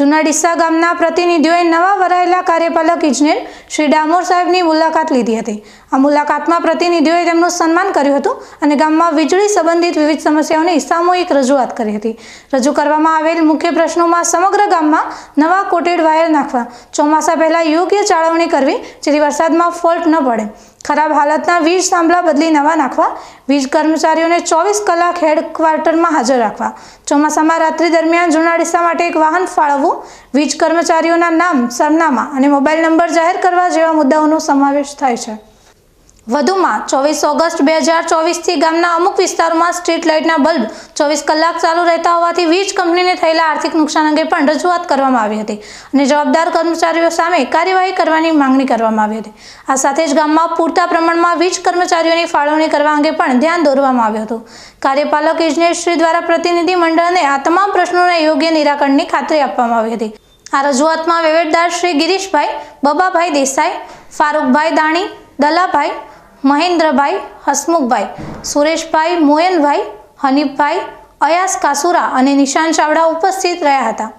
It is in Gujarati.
જૂના ડીસા ગામના પ્રતિનિધિઓએ નવા વરાયેલા કાર્યપાલક ઇજનેર શ્રી ડામોર સાહેબની મુલાકાત લીધી હતી. આ મુલાકાતમાં પ્રતિનિધિઓએ તેમનું સન્માન કર્યું હતું અને ગામમાં વીજળી સંબંધિત વિવિધ સમસ્યાઓની સામૂહિક રજૂઆત કરી હતી. રજૂ કરવામાં આવેલ મુખ્ય પ્રશ્નોમાં સમગ્ર ગામમાં નવા કોટેડ વાયર નાખવા, ચોમાસા પહેલાં યોગ્ય જાળવણી કરવી, જેથી વરસાદમાં ફોલ્ટ ન પડે. ખરાબ હાલતના વીજ થાંભલા બદલી નવા નાખવા, વીજ કર્મચારીઓને ચોવીસ કલાક હેડક્વાર્ટરમાં હાજર રાખવા. ચોમાસામાં રાત્રિ દરમિયાન જૂના ડીસા માટે એક વાહન ફાળવવું, વીજ કર્મચારીઓના નામ, સરનામા અને મોબાઈલ નંબર જાહેર કરવા જેવા મુદ્દાઓનો સમાવેશ થાય છે. વધુમાં ચોવીસ ઓગસ્ટ બે હજાર ચોવીસથી ગામના અમુક વિસ્તારોમાં સ્ટ્રીટ લાઇટના બલ્બ ચોવીસ કલાક ચાલુ રહેતા હોવાથી વીજ કંપનીને થયેલા આર્થિક નુકસાન અંગે પણ રજૂઆત કરવામાં આવી હતી અને જવાબદાર કર્મચારીઓ સામે કાર્યવાહી કરવાની માંગણી કરવામાં આવી હતી. આ સાથે જ ગામમાં પૂરતા પ્રમાણમાં વીજ કર્મચારીઓની ફાળવણી કરવા અંગે પણ ધ્યાન દોરવામાં આવ્યું હતું. કાર્યપાલક ઇજનેરશ્રી દ્વારા પ્રતિનિધિ મંડળને આ તમામ પ્રશ્નોના યોગ્ય નિરાકરણની ખાતરી આપવામાં આવી હતી. આ રજૂઆતમાં વહીવટદાર શ્રી ગિરીશભાઈ, બબાભાઈ દેસાઈ, ફારૂકભાઈ દાણી, દલાભાઈ મહેન્દ્રભાઈ હસમુખભાઈ સુરેશભાઈ મોયનભાઈ હનીફભાઈ અયાસ કાસુરા અને નિશાન ચાવડા ઉપસ્થિત રહ્યા હતા.